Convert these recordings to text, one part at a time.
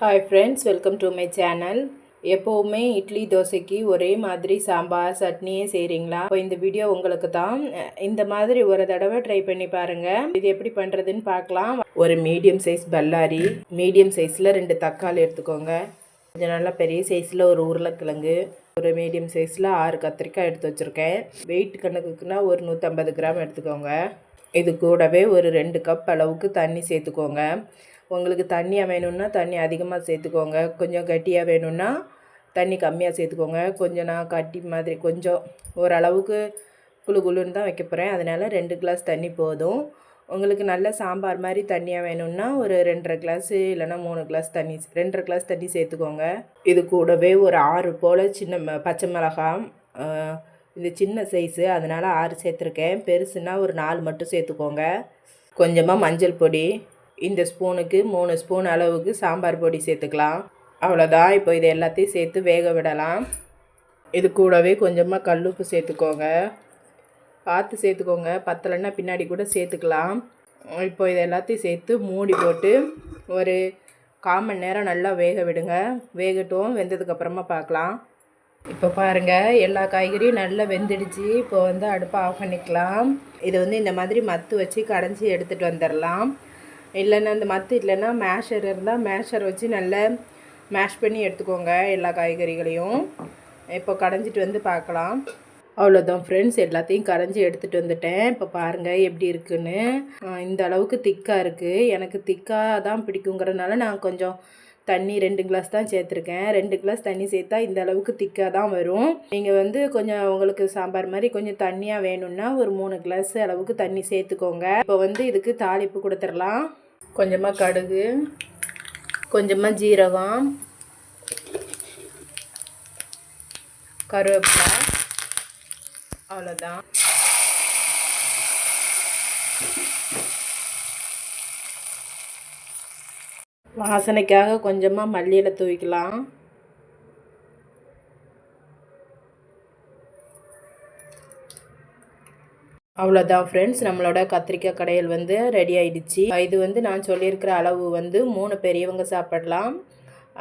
Hi friends welcome to my channel எப்போவுமே இட்லி தோசைக்கு ஒரே மாதிரி சாம்பார் சட்னியே செய்கிறீங்களா இப்போ இந்த வீடியோ உங்களுக்கு தான். இந்த மாதிரி ஒரு தடவை ட்ரை பண்ணி பாருங்கள் இது எப்படி பண்ணுறதுன்னு பார்க்கலாம். ஒரு மீடியம் சைஸ் பல்லாரி மீடியம் சைஸில் ரெண்டு தக்காளி எடுத்துக்கோங்க. கொஞ்சம் நல்லா பெரிய சைஸில் ஒரு உருளைக்கிழங்கு ஒரு மீடியம் சைஸில் ஆறு கத்திரிக்காய் எடுத்து வச்சுருக்கேன். வெயிட் கணக்குக்குன்னா ஒரு நூற்றம்பது கிராம் எடுத்துக்கோங்க. இது கூடவே ஒரு ரெண்டு கப் அளவுக்கு தண்ணி சேர்த்துக்கோங்க. உங்களுக்கு தண்ணியாக வேணும்னா தண்ணி அதிகமாக சேர்த்துக்கோங்க. கொஞ்சம் கட்டியாக வேணும்னா தண்ணி கம்மியாக சேர்த்துக்கோங்க. கொஞ்சம் நான் கட்டி மாதிரி கொஞ்சம் ஓரளவுக்கு குழு குழுன்னு தான் வைக்க போகிறேன் அதனால் ரெண்டு கிளாஸ் தண்ணி போதும். உங்களுக்கு நல்ல சாம்பார் மாதிரி தண்ணியாக வேணும்னா ஒரு ரெண்டரை கிளாஸு இல்லைனா மூணு கிளாஸ் தண்ணி ரெண்டரை கிளாஸ் தண்ணி சேர்த்துக்கோங்க. இது கூடவே ஒரு ஆறு போல் சின்ன பச்சை மிளகாய் இது சின்ன சைஸு அதனால் ஆறு சேர்த்துருக்கேன். பெருசுன்னா ஒரு நாலு மட்டும் சேர்த்துக்கோங்க. கொஞ்சமாக மஞ்சள் பொடி இந்த ஸ்பூனுக்கு மூணு ஸ்பூன் அளவுக்கு சாம்பார் பொடி சேர்த்துக்கலாம். அவ்வளோதான் இப்போ இது எல்லாத்தையும் சேர்த்து வேக விடலாம். இது கூடவே கொஞ்சமாக கல்லுப்பு சேர்த்துக்கோங்க. பார்த்து சேர்த்துக்கோங்க. பத்தலைன்னா பின்னாடி கூட சேர்த்துக்கலாம். இப்போ இது எல்லாத்தையும் சேர்த்து மூடி போட்டு ஒரு கால் மணி நேரம் நல்லா வேக விடுங்க. வேகட்டும். வெந்ததுக்கப்புறமா பார்க்கலாம். இப்போ பாருங்கள் எல்லா காய்கறியும் நல்லா வெந்துடுச்சு. இப்போ வந்து அடுப்பை ஆஃப் பண்ணிக்கலாம். இதை வந்து இந்த மாதிரி மத்து வச்சு கடைஞ்சி எடுத்துகிட்டு வந்துடலாம். இல்லைன்னா இந்த மத்து இல்லைன்னா மேஷர் இருந்தால் மேஷர் வச்சு நல்லா மேஷ் பண்ணி எடுத்துக்கோங்க எல்லா காய்கறிகளையும். இப்போ கடைஞ்சிட்டு வந்து பார்க்கலாம். அவ்வளோதான் ஃப்ரெண்ட்ஸ் எல்லாத்தையும் கரைஞ்சி எடுத்துகிட்டு வந்துட்டேன். இப்போ பாருங்கள் எப்படி இருக்குன்னு. இந்த அளவுக்கு திக்காக இருக்குது எனக்கு திக்காக தான் பிடிக்குங்கிறதுனால நான் கொஞ்சம் தண்ணி ரெண்டு கிளாஸ் தான் சேர்த்துருக்கேன். ரெண்டு கிளாஸ் தண்ணி சேர்த்தா இந்த அளவுக்கு திக்காக தான் வரும். நீங்கள் வந்து கொஞ்சம் உங்களுக்கு சாம்பார் மாதிரி கொஞ்சம் தண்ணியாக வேணும்னா ஒரு மூணு கிளாஸ் அளவுக்கு தண்ணி சேர்த்துக்கோங்க. இப்போ வந்து இதுக்கு தாளிப்பு கொடுத்துடலாம். கொஞ்சமாக கடுகு கொஞ்சமாக ஜீரகம் கருவேப்பிலை அவ்வளோதான் வாசனைக்காக கொஞ்சமாக மல்லியில் தூவிக்கலாம். அவ்வளோதான் ஃப்ரெண்ட்ஸ் நம்மளோட கத்திரிக்காய் கடையில் வந்து ரெடி ஆகிடுச்சு இது வந்து நான் சொல்லியிருக்கிற அளவு வந்து மூணு பெரியவங்க சாப்பிடலாம்.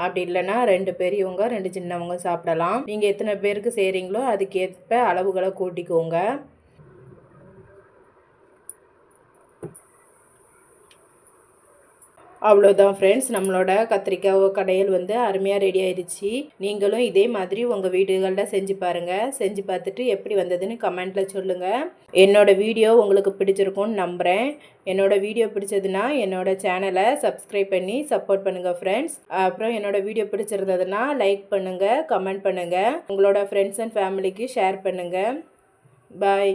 அப்படி இல்லைன்னா ரெண்டு பெரியவங்க ரெண்டு சின்னவங்க சாப்பிடலாம். நீங்கள் எத்தனை பேருக்கு செய்கிறீங்களோ அதுக்கேற்ப அளவுகளை கூட்டிக்கோங்க. அவ்வளோதான் ஃப்ரெண்ட்ஸ் நம்மளோட கத்திரிக்காய் கடையில் வந்து அருமையாக ரெடி ஆயிடுச்சு. நீங்களும் இதே மாதிரி உங்கள் வீடுகளில் செஞ்சு பாருங்கள் செஞ்சு பார்த்துட்டு எப்படி வந்ததுன்னு கமெண்ட்டில் சொல்லுங்கள் என்னோடய வீடியோ உங்களுக்கு பிடிச்சிருக்கும்னு நம்புகிறேன் என்னோடய வீடியோ பிடிச்சதுன்னா என்னோடய சேனலை சப்ஸ்கிரைப் பண்ணி சப்போர்ட் பண்ணுங்கள் ஃப்ரெண்ட்ஸ் அப்புறம் என்னோடய வீடியோ பிடிச்சிருந்ததுன்னா லைக் பண்ணுங்கள் கமெண்ட் பண்ணுங்கள் உங்களோட ஃப்ரெண்ட்ஸ் அண்ட் ஃபேமிலிக்கு ஷேர் பண்ணுங்கள் பாய்